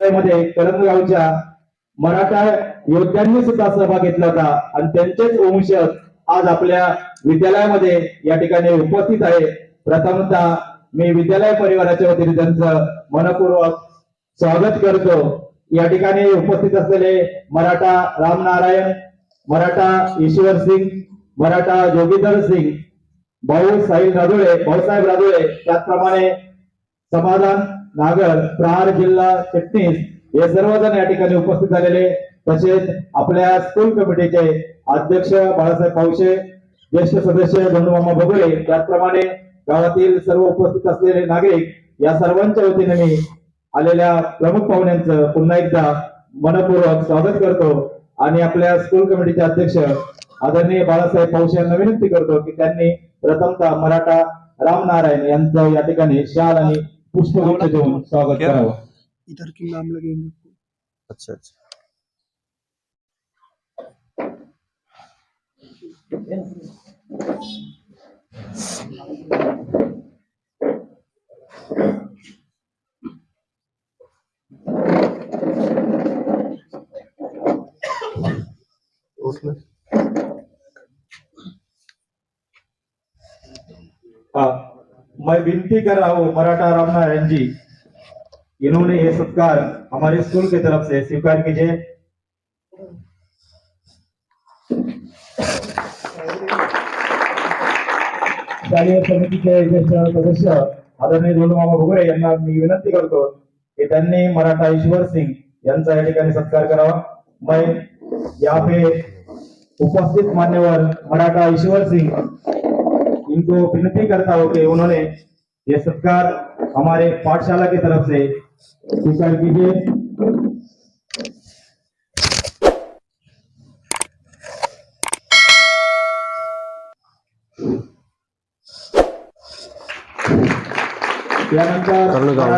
मध्ये करंजगावच्या मराठा योद्ध्यांनी सुद्धा सहभाग घेतला होता. आणि त्यांचेच वंशज आज आपल्या विद्यालयामध्ये या ठिकाणी उपस्थित आहे. प्रथमतः मी विद्यालय परिवाराच्या वतीने त्यांचं मनपूर्वक स्वागत करतो. या ठिकाणी उपस्थित असलेले मराठा रामनारायण मराठा ईश्वर सिंग मराठा जोगीधर सिंग भाऊ साहिल राजोळे भाऊसाहेब राजोळे त्याचप्रमाणे समाधान नागर प्रहार जिल्हा चिटणीस हे सर्वजण या ठिकाणी उपस्थित झालेले. तसेच आपल्या स्कूल कमिटीचे अध्यक्ष बाळासाहेब पावशे ज्येष्ठ सदस्य धनुमामा बगुळे त्याचप्रमाणे गावातील सर्व उपस्थित असलेले नागरिक या सर्वांच्या वतीने मी आलेल्या प्रमुख पाहुण्यांचं पुन्हा एकदा मनपूर्वक स्वागत करतो. आणि आपल्या स्कूल कमिटीचे अध्यक्ष आदरणीय बाळासाहेब पावशे यांना विनंती करतो की त्यांनी प्रथमतः मराठा रामनारायण यांचं या ठिकाणी शाल आणि पुष्पगुच्छ देऊन स्वागत करावं. इधर की नाम लगेंगे अच्छा अच्छा. उसमें हाँ, मैं विनती कर रहा हूँ मराठा रामनारायण जी इन्होंने ये सत्कार हमारे स्कूल की तरफ से स्वीकार कीजिए। शालेय समितीचे ज्येष्ठ सदस्य आदरणीय मामा भुगळे यांना मी विनंती करतो की त्यांनी मराठा ईश्वर सिंग यांचा या ठिकाणी सत्कार करावा. मैं या पे उपस्थित मान्यवर मराठा ईश्वर सिंग इनको विनती करता हूँ कि उन्होंने ये सत्कार हमारे पाठशाला की तरफ़ से स्वीकार कीजिए। त्यानंतर करणगाव.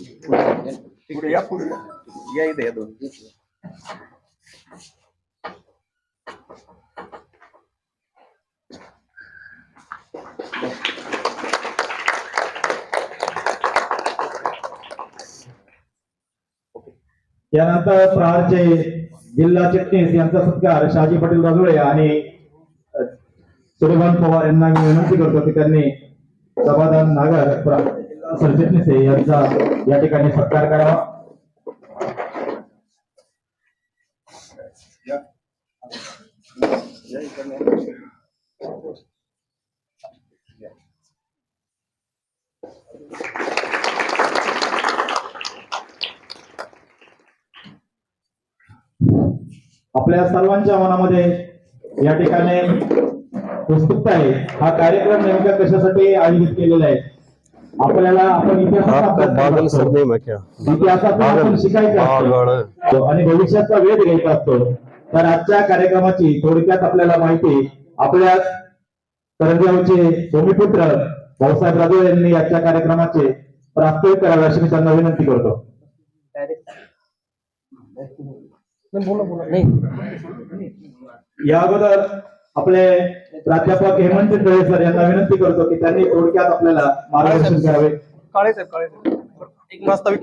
मराठा गाव आहे, युवक करणगाव. यांचा सत्कार आपल्या पुढे या पुढे या इथे या दोन यानंतर प्रहारचे जिल्हा चिटणीस यांचा सत्कार शहाजी पाटील राजुळे आणि अ, सूर्यभान पवार यांना मी विनंती करतो की त्यांनी समाधान नागर प्रा- सरचिटणीस आहे यांचा या ठिकाणी सत्कार करावा. आपल्या सर्वांच्या मनामध्ये या ठिकाणी उत्सुकता आहे. हा कार्यक्रम नेमका कशासाठी आयोजित केलेला आहे? आपल्याला आपण है आपण शिकायचं आणि भविष्याचा वेध घ्यायचा असतो. तर आजच्या कार्यक्रमाची थोडक्यात आपल्याला माहिती आपल्या करंजगावचे भूमिपुत्र भाऊसाहेब राजोळे यांनी आजच्या कार्यक्रमाचे प्रास्ताविक करावे अशी मी त्यांना विनंती करतो. या अगोदर आपले प्राध्यापक हेमंत तळे सर यांना विनंती करतो की त्यांनी थोडक्यात आपल्याला मार्गदर्शन करावे. काळे साहेब काळे साहेब वास्तविक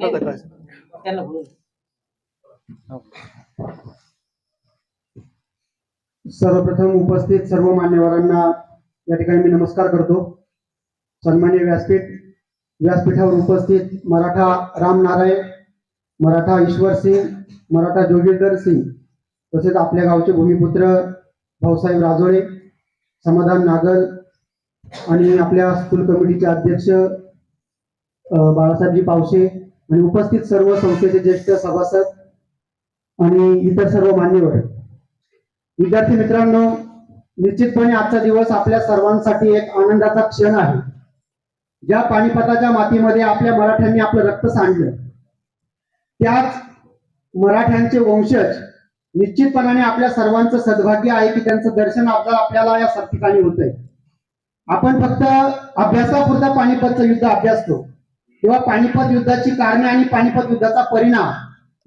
सर्वप्रथम उपस्थित सर्व मान्यवरांना या ठिकाणी मी नमस्कार करतो. सन्मान्य व्यासपीठ व्यासपीठावर उपस्थित मराठा रामनारायण मराठा ईश्वर सिंग मराठा जोगेंदर सिंग तसेच आपल्या गावचे भूमिपुत्र भाऊसाहेब राजोळे समाधान नागल आणि आपल्या स्कूल कमिटीचे अध्यक्ष बाळासाहेबजी पावशे आणि उपस्थित सर्व संस्थेचे ज्येष्ठ सभासद आणि इतर सर्व मान्यवर. विद्यार्थी मित्रांनो निश्चितपणे आजचा दिवस आपल्या सर्वांसाठी एक आनंदाचा क्षण आहे. ज्या पानिपताच्या मातीमध्ये आपल्या मराठ्यांनी आपलं रक्त सांडलं त्याच मराठ्यांचे वंशज निश्चितपणाने आपल्या सर्वांचं सद्भाग्य आहे की त्यांचं दर्शन आपल्याला या ठिकाणी आहे आपण फक्त अभ्यासापुरता पानिपतचं युद्ध अभ्यासतो. तेव्हा पानिपत युद्धाची कारणे आणि पानिपत युद्धाचा परिणाम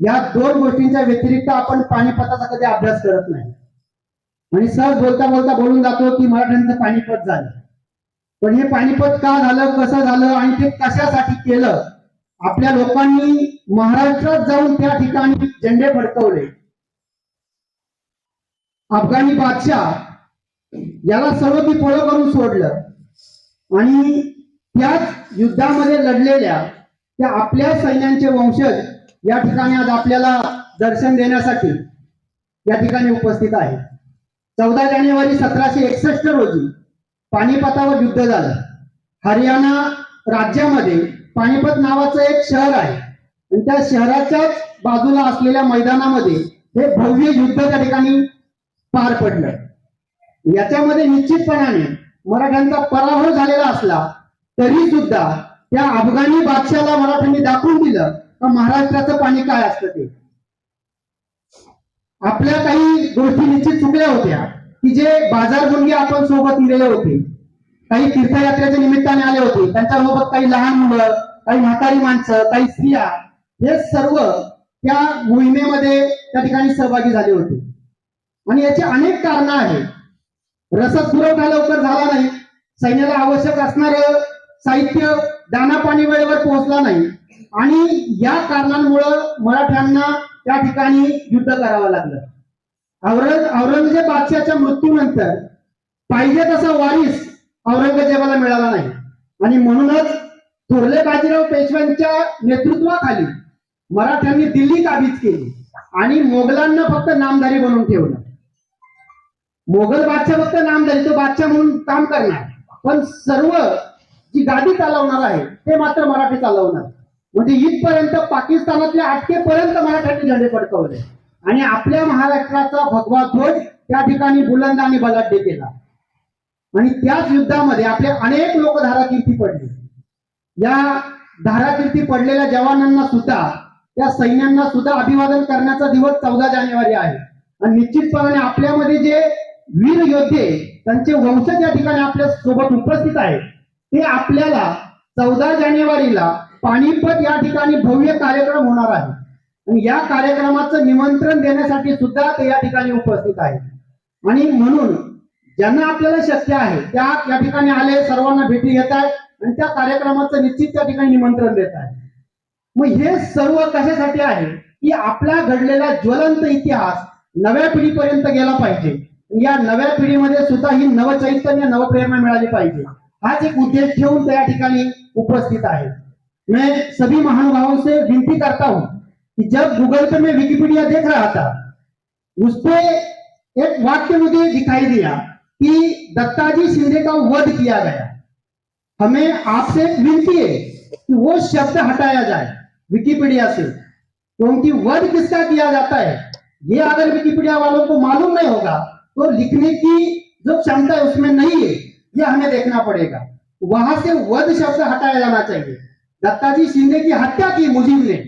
या दोन गोष्टींच्या व्यतिरिक्त आपण पानिपताचा कधी अभ्यास करत नाही. आणि सहज बोलता बोलता बोलून जातो की मराठ्यांचं पानिपत झालं. पण हे पानिपत का झालं कसं झालं आणि ते कशासाठी केलं आपल्या लोकांनी महाराष्ट्रात जाऊन त्या ठिकाणी झेंडे फडकवले. अफगाणी बादशाह याला सर्व ती पोळं करून सोडलं. आणि त्याच युद्धामध्ये लढलेल्या त्या आपल्या सैन्यांचे वंशज या ठिकाणी आज आपल्याला दर्शन देण्यासाठी या ठिकाणी उपस्थित आहे चौदा जानेवारी सतराशे एकसष्ट रोजी पानिपतावर युद्ध झालं. हरियाणा राज्यामध्ये पानिपत नावाचं एक शहर आहे. आणि त्या शहराच्याच बाजूला असलेल्या मैदानामध्ये हे भव्य युद्ध त्या ठिकाणी पार पडलं. याच्यामध्ये निश्चितपणाने मराठ्यांचा पराभव झालेला असला तरी सुद्धा त्या अफगाणी बादशाला मराठ्यांनी दाखवून दिलं का महाराष्ट्राचं पाणी काय असतं ते. आपल्या काही गोष्टी निश्चित चुकल्या होत्या की जे बाजारभंगी आपण सोबत नेले होते काही तीर्थयात्रेच्या निमित्ताने आले होते त्यांच्यासोबत काही लहान मुलं काही म्हातारी माणसं काही स्त्रिया हे सर्व त्या मोहिमेमध्ये त्या ठिकाणी सहभागी झाले होते. आणि याची अनेक कारणं आहेत. रसद पुरवठा लवकर झाला नाही. सैन्याला आवश्यक असणार साहित्य दाना पाणी वेळेवर पोहोचला नाही. आणि या कारणांमुळं मराठ्यांना त्या ठिकाणी युद्ध करावं लागलं. औरंग औरंगजेब बादशाच्या मृत्यूनंतर पाहिजे तसा वारीस औरंगजेबाला मिळाला नाही. आणि म्हणूनच थोरले बाजीराव पेशव्यांच्या नेतृत्वाखाली मराठ्यांनी दिल्ली काबीज केली. आणि मोगलांना फक्त नामधारी बनवून ठेवलं. मोगल बादशाह फक्त नामधारी तो बादशाह म्हणून काम करणार. पण सर्व जी गादी चालवणार आहे ते मात्र मराठी चालवणार. म्हणजे इथपर्यंत पाकिस्तानातल्या अटकेपर्यंत मराठ्यांनी झेंडे फडकवले. आणि आपल्या महाराष्ट्राचा भगवा ध्वज त्या ठिकाणी बुलंद आणि बलाढ्य केला. आणि त्याच युद्धामध्ये आपले अनेक लोक धाराकीर्ती पडले. या धाराकीर्ती पडलेल्या जवानांना सुद्धा त्या सैन्यांना सुद्धा अभिवादन करण्याचा दिवस चौदा जानेवारी आहे. आणि निश्चितपणाने आपल्यामध्ये जे वीर योद्धे त्यांचे वंशज या ठिकाणी आपल्यासोबत उपस्थित आहेत ते आपल्याला चौदा जानेवारीला पाणीपत या ठिकाणी भव्य कार्यक्रम होणार आहे. आणि या कार्यक्रमाचं निमंत्रण देण्यासाठी सुद्धा ते या ठिकाणी उपस्थित आहेत. आणि म्हणून ज्यांना आपल्याला शक्य आहे त्या या ठिकाणी आले सर्वांना भेटी घेत आहेत आणि त्या कार्यक्रमाचं निश्चित त्या ठिकाणी निमंत्रण देत आहे मग हे सर्व कशासाठी आहे? की आपला घडलेला ज्वलंत इतिहास नव्या पिढीपर्यंत गेला पाहिजे. या नव्या पिढीमध्ये सुद्धा ही नवचैतन्य, नवप्रेरणा मिळाली पाहिजे. हाच एक उद्देश ठेवून त्या ठिकाणी उपस्थित आहे. मैं सभी महानुभावों से विनती करता हूँ कि जब गूगल पे मैं विकिपीडिया देख रहा था, उस पे एक वाक्य मुझे दिखाई दिया कि दत्ताजी शिंदे का वध किया गया। हमें आपसे विनती है कि वो शब्द हटाया जाए विकिपीडिया से, क्योंकि वध किसका किया जाता है? ये अगर विकिपीडिया वालों को मालूम नहीं होगा तो लिखने की जो क्षमता है उसमें नहीं है ये हमें देखना पड़ेगा। वहां से वध शब्द हटाया जाना चाहिए। दत्ताजी शिंदे की हत्या की मुजीब ने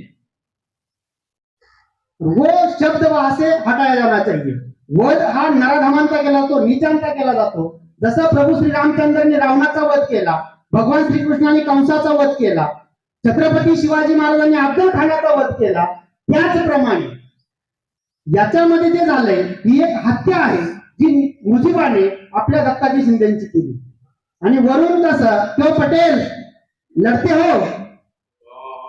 वो शब्द वहां से हटाया जाना चाहिए। वध हा नराधमांचा केला जातो नीचांचा केला जातो। जसा प्रभू श्री रामचंद्रांनी रावणाचा वध केला भगवान श्रीकृष्णाने कंसाचा वध केला छत्रपती शिवाजी महाराजांनी अफजल खानाचा वध केला त्याचप्रमाणे याच्यामध्ये जे झालंय ही एक हत्या आहे जी मुजिबाने आपल्या दत्ताजी शिंदेची केली. आणि वरून कसं तो पटेल लढते हो.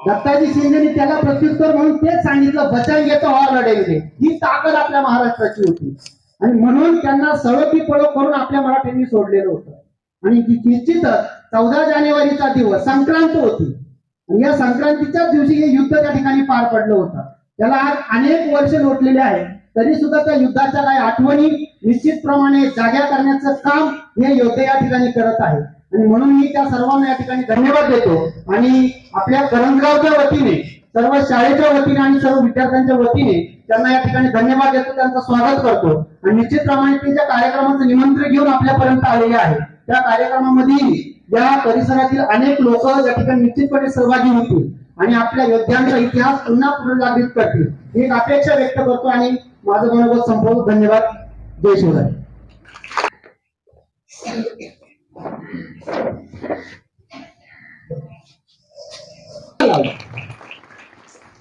दत्ताजी शिंदेनी त्याला प्रत्युत्तर म्हणून तेच सांगितलं बचन घेतो हा लढेल ही ताकद आपल्या महाराष्ट्राची होती. आणि म्हणून त्यांना सळोपी पळो करून आपल्या मराठ्यांनी सोडलेलं होतं. आणि निश्चित निश्चितच चौदा जानेवारीचा दिवस संक्रांत होती. आणि या संक्रांतीच्याच दिवशी हे युद्ध त्या ठिकाणी पार पडलं होतं. त्याला आज अनेक वर्ष लोटलेले आहेत तरी सुद्धा त्या युद्धाच्या काही आठवणी निश्चितप्रमाणे जाग्या करण्याचं काम हे योद्धे या ठिकाणी करत आहे. आणि म्हणून मी त्या सर्वांना या ठिकाणी धन्यवाद देतो. आणि आपल्या करंजगावच्या वतीने सर्व शाळेच्या वतीने आणि सर्व विद्यार्थ्यांच्या वतीने त्यांना या ठिकाणी धन्यवाद देतो. त्यांचं स्वागत करतो. आणि निश्चितप्रमाणे ते ज्या कार्यक्रमाचं निमंत्रण घेऊन आपल्यापर्यंत आलेले आहे त्या कार्यक्रमामध्ये या परिसरातील अनेक लोक या ठिकाणी निश्चितपणे सहभागी होतील. आणि आपल्या योद्ध्यांचा इतिहास पुन्हा पुनर्जागृत करतील. ही एक अपेक्षा व्यक्त करतो आणि माझं मनोगत संपवतो. धन्यवाद. जय शिवराय.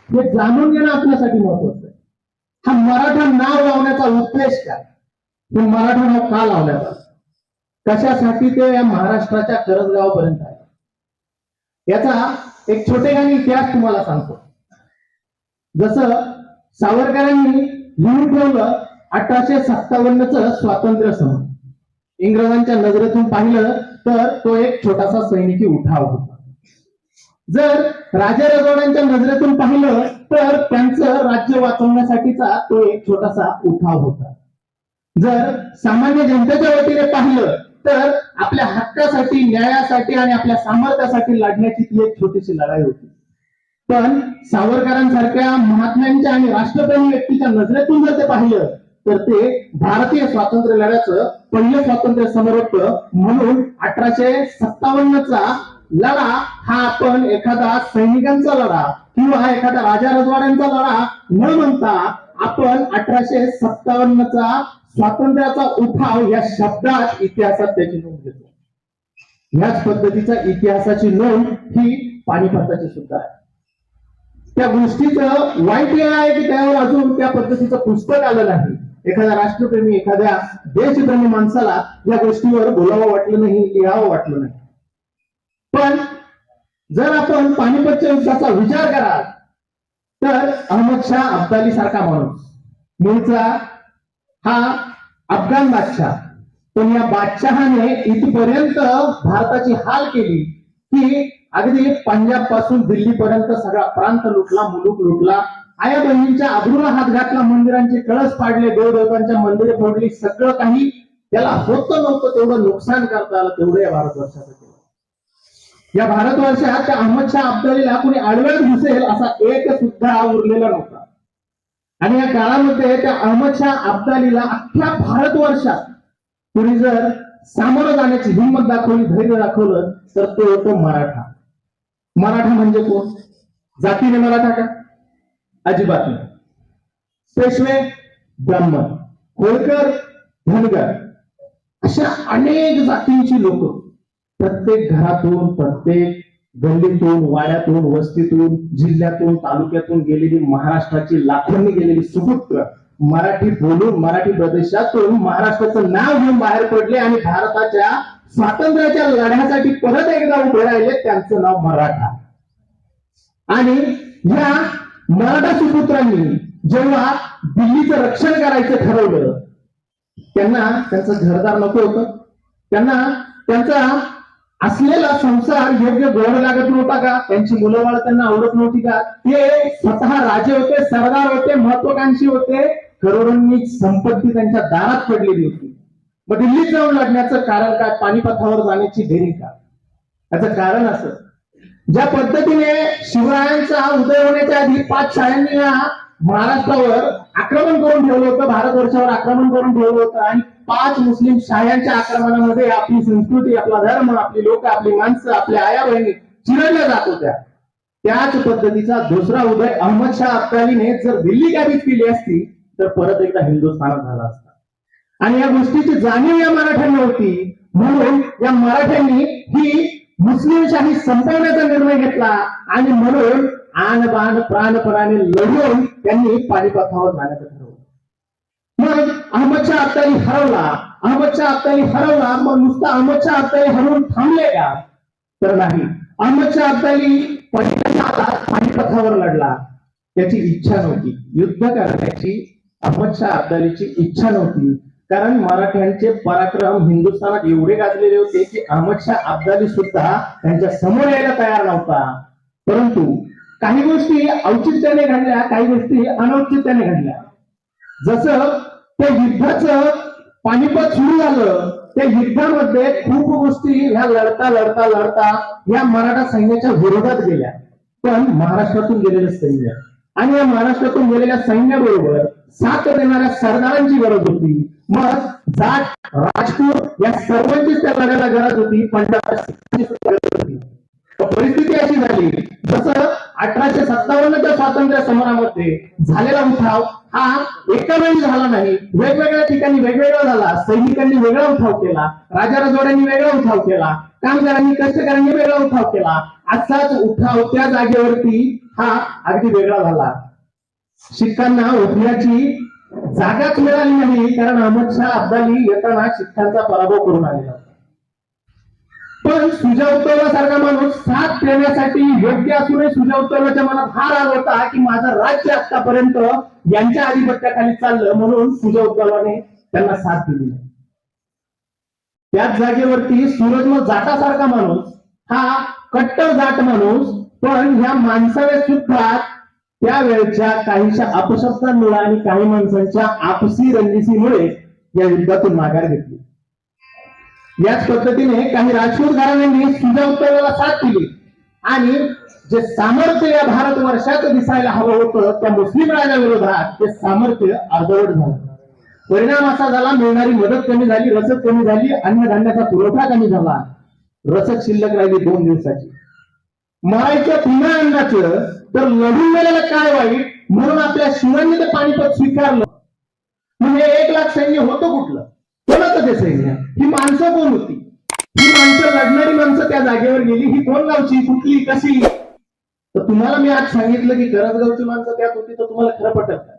हे जाणून घेणं आपल्यासाठी महत्वाचं आहे. हा मराठा नाव लावण्याचा उद्देश काय? हे मराठा नाव का लावण्याचा? कशासाठी ते या महाराष्ट्राच्या करजगावापर्यंत आहे याचा एक छोटेखानी इतिहास तुम्हाला सांगतो. जसं सावरकरांनी लिहून ठेवलं अठराशे सत्तावन्नच स्वातंत्र्य सम इंग्रजांच्या नजरेतून पाहिलं तर तो एक छोटासा सैनिकी उठाव होता. जर राजा रजवाड्यांच्या नजरेतून पाहिलं तर त्यांचं राज्य वाचवण्यासाठीचा तो एक छोटासा उठाव होता. जर सामान्य जनतेच्या वतीने पाहिलं तर आपल्या हक्कासाठी न्यायासाठी आणि आपल्या सामर्थ्यासाठी लढण्याची ती एक छोटीशी लढाई होती. पण सावरकरांसारख्या महात्म्यांच्या आणि राष्ट्रप्रेमी व्यक्तीच्या नजरेतून जर ते पाहिलं तर ते भारतीय स्वातंत्र्य लढ्याचं पहिलं स्वातंत्र्य समोर होतं म्हणून अठराशे सत्तावन्नचा लढा हा आपण एखादा सैनिकांचा लढा किंवा एखादा राजा रजवाड्यांचा लढा न म्हणता आपण अठराशे सत्तावन्नचा स्वातंत्र्याचा उठाव या शब्दात इतिहासात त्याची नोंद घेतो. याच पद्धतीचा इतिहासाची नोंद ही पानिपताची सुद्धा आहे. त्या गोष्टीचं वाईट हे आहे की त्यावर अजून त्या पद्धतीचं पुस्तक आलं नाही. एखाद्या राष्ट्रप्रेमी एखाद्या देशप्रेमी माणसाला या गोष्टीवर बोलावं वाटलं नाही लिहावं वाटलं नाही. पण जर आपण पानिपतच्या युद्धाचा विचार कराल तर अहमद शाह अब्दाली सारखा माणूस मूळचा हा अफगाण बादशाह. पण या बादशहाने इथपर्यंत भारताची हाल केली की अगदी पंजाबपासून दिल्ली पर्यंत सगळा प्रांत लुटला मुलूक लुटला. आया बहिणींच्या अब्रूला हात घातला मंदिरांचे कळस पाडले देवदेवतांच्या मंदिरे फोडली सगळं काही त्याला होतं नव्हतं तेवढं नुकसान करता आलं तेवढं या भारतवर्षाचं केलं. या भारतवर्षात त्या अहमद शाह अब्दालीला कोणी आडव्यात घुसेल असा एक सुद्धा उरलेला नव्हता. आणि या काळामध्ये त्या अहमद शाह अब्दालीला अख्ख्या भारतवर्षात कुणी जर सामोरं जाण्याची हिंमत दाखवली धैर्य दाखवलं तर तो होतो मराठा. मराठा म्हणजे कोण? जातीने मराठा का? अजिबात नाही. पेशवे ब्राह्मण होळकर धनगर अशा अनेक जातींची लोक प्रत्येक घरातून प्रत्येक गल्लीतून वाड्यातून वस्तीतून जिल्ह्यातून तालुक्यातून गेलेली महाराष्ट्राची लाखोंनी गेलेली सुपुत्र मराठी बोलून मराठी प्रदेशातून महाराष्ट्राचं नाव घेऊन बाहेर पडले आणि भारताच्या स्वातंत्र्याच्या लढ्यासाठी परत एकदा उभे राहिले त्यांचं नाव मराठा. आणि या मराठा सुपुत्रांनी जेव्हा दिल्लीचं रक्षण करायचं ठरवलं त्यांना त्यांचं घरदार नको होतं. त्यांना त्यांचा असलेला संसार योग्य गोड लागत नव्हता का? त्यांची मुलं बाळ त्यांना आवडत नव्हती का? ते स्वतः राजे होते सरदार होते महत्वाकांक्षी होते. करोडोंनी संपत्ती त्यांच्या दारात पडलेली होती. मग दिल्लीत जाऊन लढण्याचं कारण काय? पानिपथावर जाण्याची देरी का? याचं कारण असं. ज्या पद्धतीने शिवरायांचा उदय होण्याच्या आधी पाच शाळांनी महाराष्ट्रावर आक्रमण करून ठेवलं होतं भारतवर्षावर आक्रमण करून ठेवलं होतं आणि पाच मुस्लिम शाह्यांच्या आक्रमणामध्ये आपली संस्कृती आपला धर्म आपली लोक आपली माणसं आपल्या आया बहिणी चिरडल्या जात होत्या. त्याच पद्धतीचा दुसरा उदय अहमद शाह अब्दालीने जर दिल्ली काबीज केली असती तर परत एकदा हिंदुस्थानात झाला असता. आणि या गोष्टीची जाणीव या मराठ्यांना होती. म्हणून या मराठ्यांनी ही मुस्लिमशाही संपवण्याचा निर्णय घेतला आणि म्हणून आन बाण प्राणपणाने लढून त्यांनी पानिपथावर जाण्याचं ठरवलं. मग अहमदच्या शाह हरवला अहमदच्या शाह हरवला मग नुसता अहमदच्या शाह हरवून थांबले का? तर नाही. अहमदच्या शाह अब्दाली पानिपथाला पानिपथावर लढला. त्याची इच्छा नव्हती. युद्ध करण्याची अहमदशाह अब्दालीची इच्छा नव्हती. कारण मराठ्यांचे पराक्रम हिंदुस्थानात एवढे गाजलेले होते की अहमदशाह अब्दाली सुद्धा त्यांच्यासमोर यायला तयार नव्हता. परंतु काही गोष्टी औचित्याने घडल्या काही गोष्टी अनौचित्याने घडल्या. जसं त्या युद्धाचं पानिपत सुरू झालं त्या युद्धामध्ये खूप गोष्टी ह्या लढता लढता लढता या मराठा सैन्याच्या विरोधात गेल्या. पण महाराष्ट्रातून गेलेलं सैन्य. आणि या महाराष्ट्रातून गेलेल्या सैन्याबरोबर साथ देणाऱ्या सरदारांची गरज होती. मग जाट राजपूत या सर्वांचीच त्या लढ्याला गरज होती. पंजाब होती. परिस्थिती अशी झाली. जसं अठराशे सत्तावन्नच्या स्वातंत्र्य समरामध्ये झालेला उठाव हा एका वेळी झाला नाही. वेगवेगळ्या ठिकाणी वेगवेगळा झाला. सैनिकांनी वेगळा उठाव केला. राजा राजवाड्यांनी वेगळा उठाव केला. कामगारांनी कष्टकऱ्यांनी वेगळा उठाव केला. असाच उठाव त्या जागेवरती हा अगदी वेगळा झाला. शिखांना उठण्याची जागाच मिळाली नाही. कारण अहमद शाह अब्दाली येताना शिखांचा पराभव करून आलेला पण सुजा सारखा माणूस साथ देण्यासाठी योग्य असूनही सुजा उत्तरवाच्या मनात हा राग होता की माझं राज्य आतापर्यंत यांच्या आधिपत्याखाली चाललं म्हणून सुजा उत्तरवाने त्यांना साथ दिली. त्याच जागेवरती सूरजमल जाटासारखा माणूस हा कट्टर जाट माणूस पण ह्या माणसाने सुद्धा त्यावेळच्या काहीशा अपशब्दांमुळे आणि काही माणसांच्या आपसी रंजिसीमुळे या युद्धातून माघार घेतली. याच पद्धतीने काही राजपूत घराण्यांनी सुजा साथ दिली. आणि जे सामर्थ्य या भारत वर्षात दिसायला हवं होतं त्या मुस्लिम राजाविरोधात ते सामर्थ्य अर्धवट झालं. परिणाम असा झाला मिळणारी मदत कमी झाली रसद कमी झाली अन्नधान्याचा पुरवठा कमी झाला. रसद शिल्लक राहिली दोन दिवसाची. मरायच्या पुन्हा अंदाचं तर लढून गेलेलं काय वाईट म्हणून आपल्या शिवांनी ते पाणीपत स्वीकारलं. म्हणजे एक लाख सैन्य होतं कुठलं? कोणाचं ते सैन्य ही माणसं कोण होती? ही माणसं लढणारी माणसं त्या जागेवर गेली. ही कोण गावची कुठली? कशी? तर तुम्हाला मी आज सांगितलं की करंजगावची माणसं त्यात होती तर तुम्हाला खरं पटत नाही.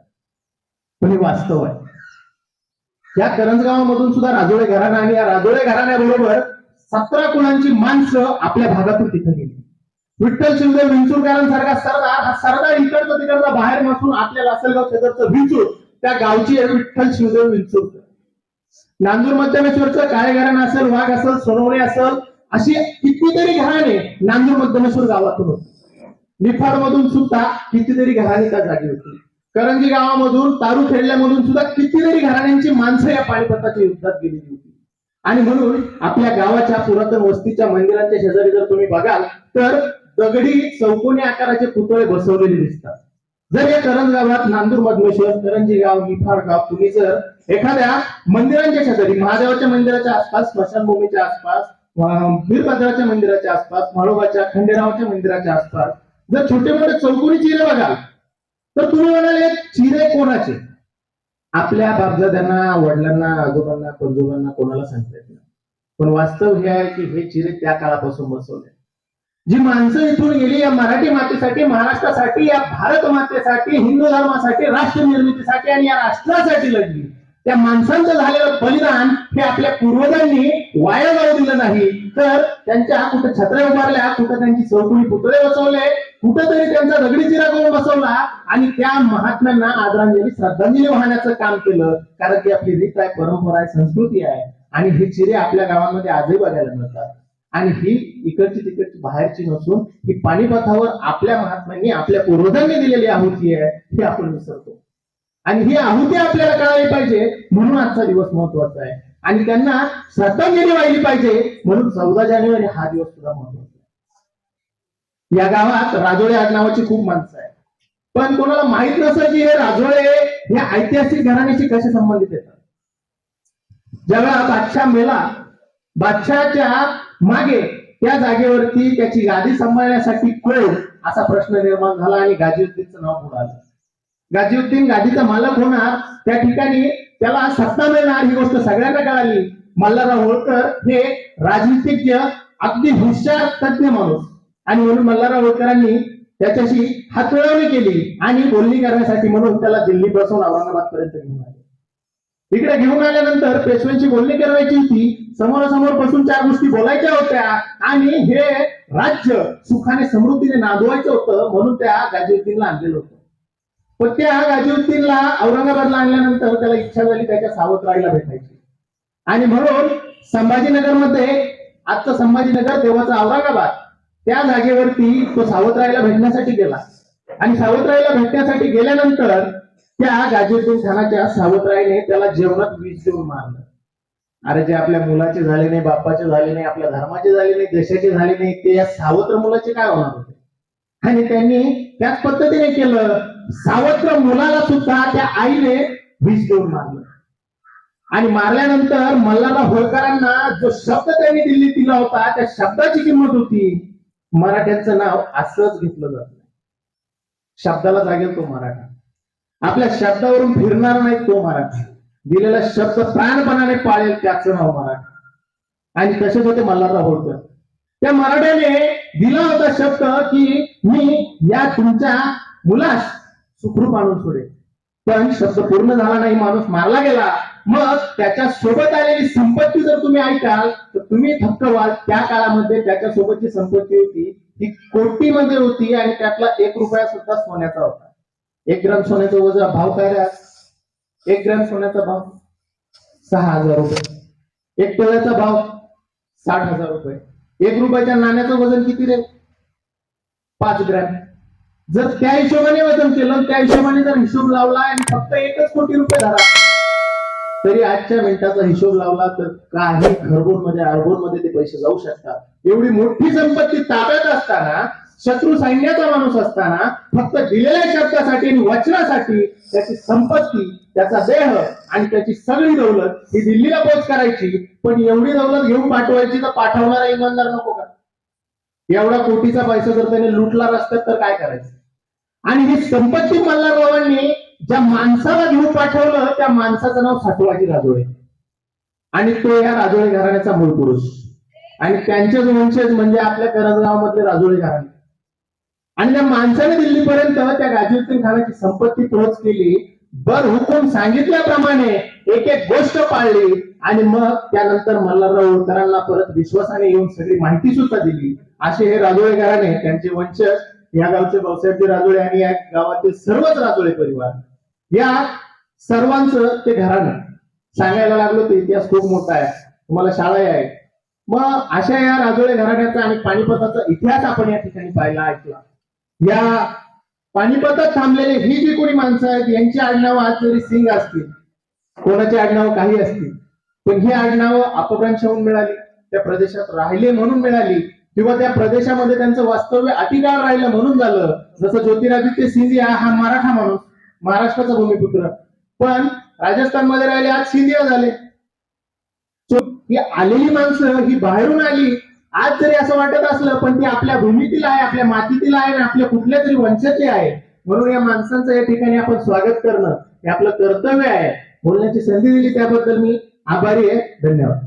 पण हे वास्तव आहे. या करंजगावामधून सुद्धा राजोळे घराणा आणि या राजोळे घराण्याबरोबर सतरा कुणांची माणसं आपल्या भागातून तिथं गेली. विठ्ठल शिंदे विंचूरकरांसारखा सरदार हा सरदार इकडचा तिकडचा बाहेर नसून आपल्या लासलगाव शेजारचं विंचूर त्या गावची आहे विठ्ठल शिंदे विंचूरकर. नांदूर मध्यमेश्वरचं काळे असेल वाघ असेल सोनवणे असेल अशी कितीतरी घराणे नांदूर मध्यमेश्वर गावातून होते. निफाड मधून सुद्धा कितीतरी घराणे त्या जागी होती. करंजी गावामधून तारू खेडल्यामधून सुद्धा कितीतरी घराण्यांची माणसं या पाणीपताच्या युद्धात गेलेली होती. आणि म्हणून आपल्या गावाच्या पुरातन वस्तीच्या मंदिरांच्या शेजारी जर तुम्ही बघाल तर दगडी चौकोनी आकाराचे पुतळे बसवलेले दिसतात. जर या करंज गावात नांदूर मधमेश्वर करंजी गाव निफाड गाव तुम्ही जर एखाद्या मंदिरांच्या शेजारी महादेवाच्या मंदिराच्या आसपास स्मशानभूमीच्या आसपास वीरभद्राच्या मंदिराच्या आसपास म्हाळोबाच्या खंडेरावाच्या मंदिराच्या आसपास जर छोटे मोठे चौकोनी चिरे बघाल तर तुम्ही म्हणाल चिरे कोणाचे? आपल्या बापदाद्यांना वडिलांना आजोबांना पंजोबांना कोणाला सांगता येत नाही. पण वास्तव हे आहे की हे चिरे त्या काळापासून बसवले जी माणसं इथून गेली या मराठी मातेसाठी महाराष्ट्रासाठी या भारत मातेसाठी हिंदू धर्मासाठी राष्ट्र निर्मितीसाठी आणि या राष्ट्रासाठी लढली. त्या माणसांचं झालेलं बलिदान हे आपल्या पूर्वजांनी वाया जाऊ दिलं नाही. तर त्यांच्या कुठं छत्र्या उभारल्या कुठं त्यांची चौकुणी पुतळे बसवले कुठंतरी त्यांचा दगडी चिरा करून बसवला आणि त्या महात्म्यांना आदरांजली श्रद्धांजली वाहण्याचं काम केलं. कारण ती आपली रीत आहे परंपरा आहे संस्कृती आहे. आणि हे चिरे आपल्या गावांमध्ये आजही बघायला मिळतात. आणि ही इकडची तिकडची बाहेरची नसून ही पाणीपथावर आपल्या महात्म्यांनी आपल्या पूर्वजांनी दिलेली आहुती आहे ही आपण विसरतो. आणि ही आहुती आपल्याला कळाली पाहिजे म्हणून आजचा दिवस महत्त्वाचा आहे. आणि त्यांना श्रद्धांजली वाहिली पाहिजे म्हणून चौदा जानेवारी हा दिवस सुद्धा महत्त्वाचा आहे. या गावात राजोळे आडनावाची खूप माणसं आहे पण कोणाला माहीत नसेल की हे राजोळे हे ऐतिहासिक घराण्याशी कसे संबंधित येतात. ज्यावेळा बादशाह मेला बादशाहच्या मागे त्या जागेवरती त्याची गादी सांभाळण्यासाठी कोण? असा प्रश्न निर्माण झाला आणि गाजीउद्दीनचं नाव पुढे आलं. गाजीउद्दीन गादीचा मालक होणार त्या ठिकाणी त्याला सत्ता मिळणार ही गोष्ट सगळ्यांना कळाली. मल्हारराव होळकर हे राजनीतिज्ञ अगदी हुशार तज्ञ माणूस. आणि म्हणून मल्हारराव होळकरांनी त्याच्याशी हातमिळवणी केली आणि बोलणी करण्यासाठी म्हणून त्याला दिल्ली पासून औरंगाबाद पर्यंत घेऊन आले. इकडे घेऊन आल्यानंतर पेशव्यांची बोलणी करायची होती. समोरासमोर बसून चार गोष्टी बोलायच्या होत्या. आणि हे राज्य सुखाने समृद्धीने नांदवायचं होतं म्हणून त्या गाजीउद्दीनला आणलेलं होतं. पण त्या गाजीउद्दीनला औरंगाबादला आणल्यानंतर त्याला इच्छा झाली त्याच्या सावतराईला भेटायची. आणि म्हणून संभाजीनगरमध्ये आजचं संभाजीनगर तेव्हाचा औरंगाबाद त्या जागेवरती तो सावतराईला भेटण्यासाठी गेला. आणि सावतराईला भेटण्यासाठी गेल्यानंतर त्या गाजीउद्दीन खानाच्या सावतराईने त्याला जेवणात वीज देऊन मारलं. अरे जे आपल्या मुलाचे झाले नाही बापाचे झाले नाही आपल्या धर्माचे झाले नाही देशाचे झाले नाही ते या सावत्र मुलाचे काय होणार होते? आणि त्यांनी त्याच पद्धतीने केलं. सावत्र मुलाला सुद्धा त्या आईने वीज देऊन मारलं. आणि मारल्यानंतर मल्हारराव होळकरांना जो शब्द त्यांनी दिल्ली दिला होता त्या शब्दाची किंमत होती. मराठ्यांचं नाव असंच घेतलं जात शब्दाला जागेल तो मराठा. आपल्या शब्दावरून फिरणार नाही तो मराठी. दिलेला शब्द प्राणपणाने पाळेल त्याचं नाव मराठा. आणि तसेच होते मल्हारराव होळकर त्या मराठ्याने दिला होता शब्द की मी या तुमच्या मुलास सुखरूप आणून सोडेल पण शब्द पूर्ण झाला नाही माणूस मारला गेला. मग त्याच्या सोबत आलेली संपत्ती जर तुम्ही ऐकाल तर तुम्ही थक्क व्हाल. त्या काळामध्ये त्याच्या सोबतची संपत्ती होती. ती कोटीमध्ये होती आणि त्यातला एक रुपया सुद्धा सोन्याचा होता. एक ग्राम सोन्याचा वजा भाव काय रे एक ग्राम सोन्याचा भाव सहा हजार रुपये. एक तोळ्याचा भाव साठ हजार रुपये. एक रुपयाच्या नाण्याचं वजन किती रे पाच ग्रॅम. जर त्या हिशोबाने वजन केलं त्या हिशोबाने जर हिशोब लावला आणि फक्त एकच कोटी रुपये धरा तरी आजच्या मिनिटाचा हिशोब लावला तर काही खरबून मध्ये अरबोनमध्ये ते पैसे जाऊ शकतात. एवढी मोठी संपत्ती ताब्यात असताना शत्रू सैन्याचा माणूस असताना फक्त दिलेल्या शब्दासाठी आणि वचनासाठी त्याची संपत्ती त्याचा देह आणि त्याची सगळी दौलत ही दिल्लीला पोच करायची. पण एवढी दौलत घेऊन पाठवायची तर पाठवणारा इमानदार नको का? एवढा कोटीचा पैसा जर त्याने लुटला रस्त्यात तर काय करायचं? आणि ही संपत्ती मल्हाररावांनी ज्या माणसाला घेऊन पाठवलं त्या माणसाचं नाव साठवाजी राजोळे. आणि तो या राजोळे घराण्याचा मूळ पुरुष. आणि त्यांचेच वंशज म्हणजे आपल्या करंजगाव मधले राजोळे घराणे. आणि त्या माणसाने दिल्लीपर्यंत त्या गाजीउद्दीन खानाची संपत्ती पोहोच केली. बर हुकूम सांगितल्याप्रमाणे एक एक गोष्ट पाळली आणि मग त्यानंतर मल्हारराव होळकरांना परत विश्वासाने येऊन सगळी माहिती सुद्धा दिली. असे हे राजोळे घराणे त्यांचे वंशज या गावचे भाऊसाहेबजी राजोळे आणि या गावातील सर्वच राजोळे परिवार. या सर्वांचं ते घराणं. सांगायला लागलो तर इतिहास खूप मोठा आहे. तुम्हाला शाळा आहे. मग अशा या राजोळे घराण्याचा आणि पानिपताचा इतिहास आपण या ठिकाणी पाहिला ऐकला. या पानिपतात थांबलेले ही जी कोणी माणसं आहेत यांची आडनावं आज जरी सिंग असतील. कोणाची आडनाव काही असतील. पण ही आडनाव अपभ्रंशाहून मिळाली त्या प्रदेशात राहिले म्हणून मिळाली किंवा त्या प्रदेशामध्ये त्यांचं वास्तव्य अतिकाळ राहिलं म्हणून झालं. जसं ज्योतिरादित्य सिंधिया हा मराठा माणूस महाराष्ट्राचा भूमिपुत्र. पण राजस्थानमध्ये राहिले आज सिंधिया झाले. ही आलेली माणसं ही बाहेरून आली आज जरी असं वाटत असलं पण ती आपल्या भूमीतील आहे आपल्या मातीतील आहे आणि आपल्या कुठल्या तरी वंशाचे आहे. म्हणून या माणसांचं या ठिकाणी आपण स्वागत करणं हे आपलं कर्तव्य आहे. बोलण्याची संधी दिली त्याबद्दल मी आभारी आहे. धन्यवाद.